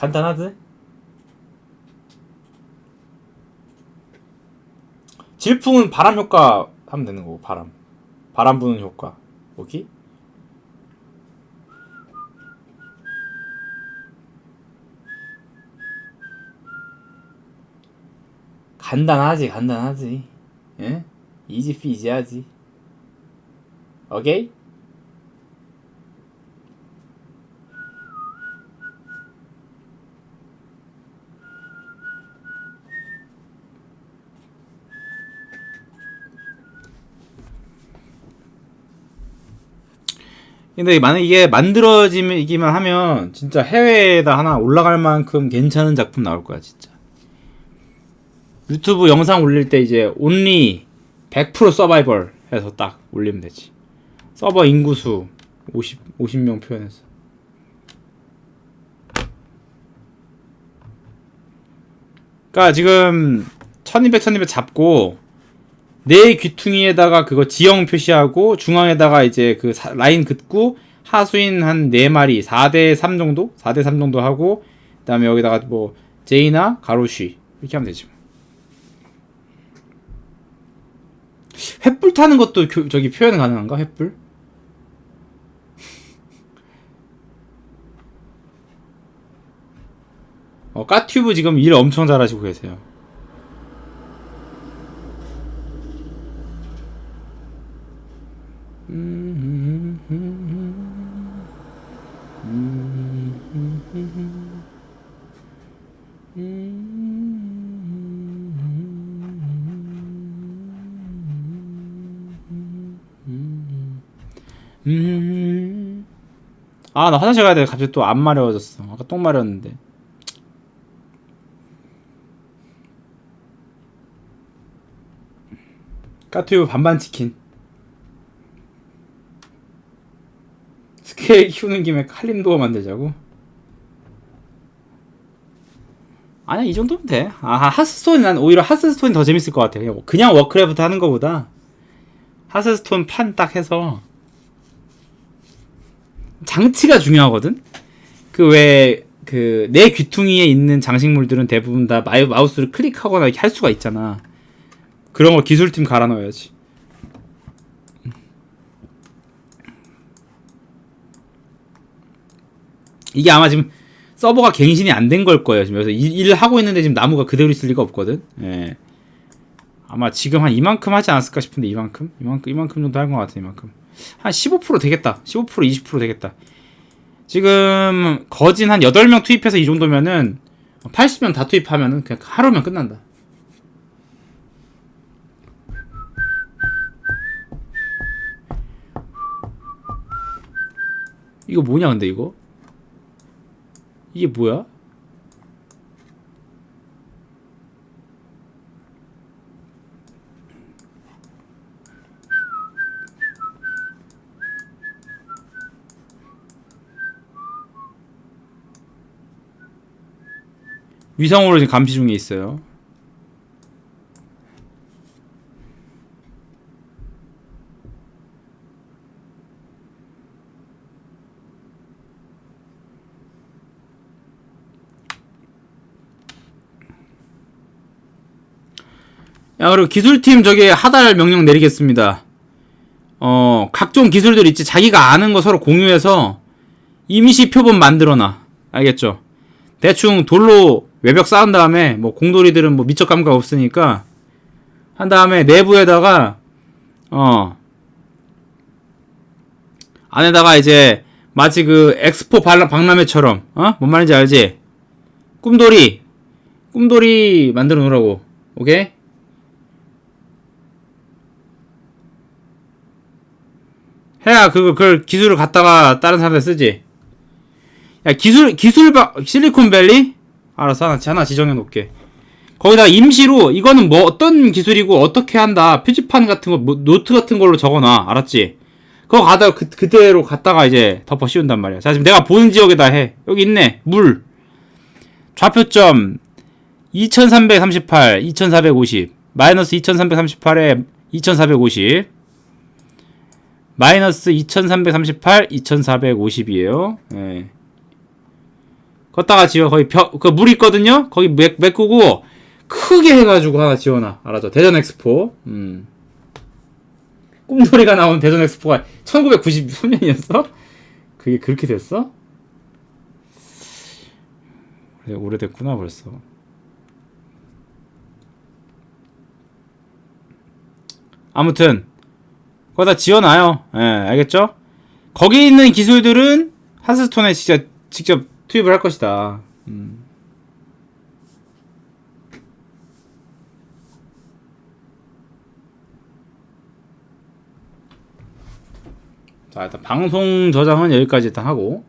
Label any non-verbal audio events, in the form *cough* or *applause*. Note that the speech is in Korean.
간단하지? 질풍은 바람 효과 하면 되는 거고 바람 바람 부는 효과 오케이? 간단하지 간단하지 예? 이지 피지하지 오케이? 근데 만약 이게 만들어지기만 하면 진짜 해외에다 하나 올라갈 만큼 괜찮은 작품 나올 거야 진짜. 유튜브 영상 올릴 때 이제 온리 100% 서바이벌 해서 딱 올리면 되지. 서버 인구수 50, 50명 표현해서. 그니까 지금 1200, 1200 잡고 네 귀퉁이에다가 그거 지형 표시하고 중앙에다가 이제 그 사- 라인 긋고 하수인 한 4마리 4대 3 정도? 4대 3 정도 하고 그다음에 여기다가 뭐 제이나 가로쉬 이렇게 하면 되지. 뭐. 횃불 타는 것도 교- 저기 표현 가능한가? 횃불? *laughs* 어, 까튜브 지금 일 엄청 잘하시고 계세요. 음. 아, 나 화장실 가야 돼. 갑자기 또 안 마려워졌어. 아까 똥 마려웠는데. 까투유 반반 치킨. 스케일 키우는 김에 칼림도어 만들자고? 아니야, 이 정도면 돼. 아, 하스스톤, 난 오히려 하스스톤이 더 재밌을 것 같아. 그냥, 워크래프트 하는 거보다 하스스톤 판 딱 해서 장치가 중요하거든. 그 왜 그 내 귀퉁이에 있는 장식물들은 대부분 다 마우- 마우스를 클릭하거나 이렇게 할 수가 있잖아. 그런 거 기술팀 갈아 넣어야지. 이게 아마 지금 서버가 갱신이 안 된 걸 거예요. 지금 그래서 일, 일을 하고 있는데 지금 나무가 그대로 있을 리가 없거든. 예. 아마 지금 한 이만큼 하지 않았을까 싶은데 이만큼? 이만큼 이만큼 정도 한것 같아. 이만큼. 한 15% 되겠다. 15% 20% 되겠다. 지금 거진 한 8명 투입해서 이 정도면은 80명 다 투입하면은 그냥 하루면 끝난다. 이거 뭐냐 근데 이거? 이게 뭐야? 위성으로 지금 감시 중에 있어요. 야 그리고 기술팀 저기 하달 명령 내리겠습니다. 어 각종 기술들 있지 자기가 아는 거 서로 공유해서 임시 표본 만들어놔. 알겠죠? 대충 돌로 외벽 쌓은 다음에 뭐 공돌이들은 뭐 미적 감각 없으니까 한 다음에 내부에다가 어 안에다가 이제 마치 그 엑스포 박람회처럼 어? 뭔 말인지 알지? 꿈돌이 꿈돌이 만들어 놓으라고 오케이? 해야 그거 그걸 기술을 갖다가 다른 사람들 쓰지. 야 기술 기술 바 실리콘밸리 알았어 하나 하나 지정해 놓을게. 거기다 임시로 이거는 뭐 어떤 기술이고 어떻게 한다 표지판 같은 거 뭐, 노트 같은 걸로 적어놔 알았지? 그거 가다가 그, 그대로 갖다가 이제 덮어 씌운단 말이야. 자 지금 내가 보는 지역에다 해. 여기 있네 물 좌표점 2338 2450 마이너스 2338에 2450 마이너스 2338 2450이에요. 예. 걷다가 지어 거기 벽 그 물 있거든요? 거기 메, 메꾸고 크게 해가지고 하나 지어놔. 알았죠? 대전 엑스포. 음. 꿈돌이가 나온 대전 엑스포가 1993년이었어? 그게 그렇게 됐어? 오래됐구나 벌써. 아무튼 거기다 지어놔요 예 알겠죠 거기 있는 기술들은 하스스톤에 진짜 직접 투입을 할 것이다. 음. 자, 일단 방송 저장은 여기까지 일단 하고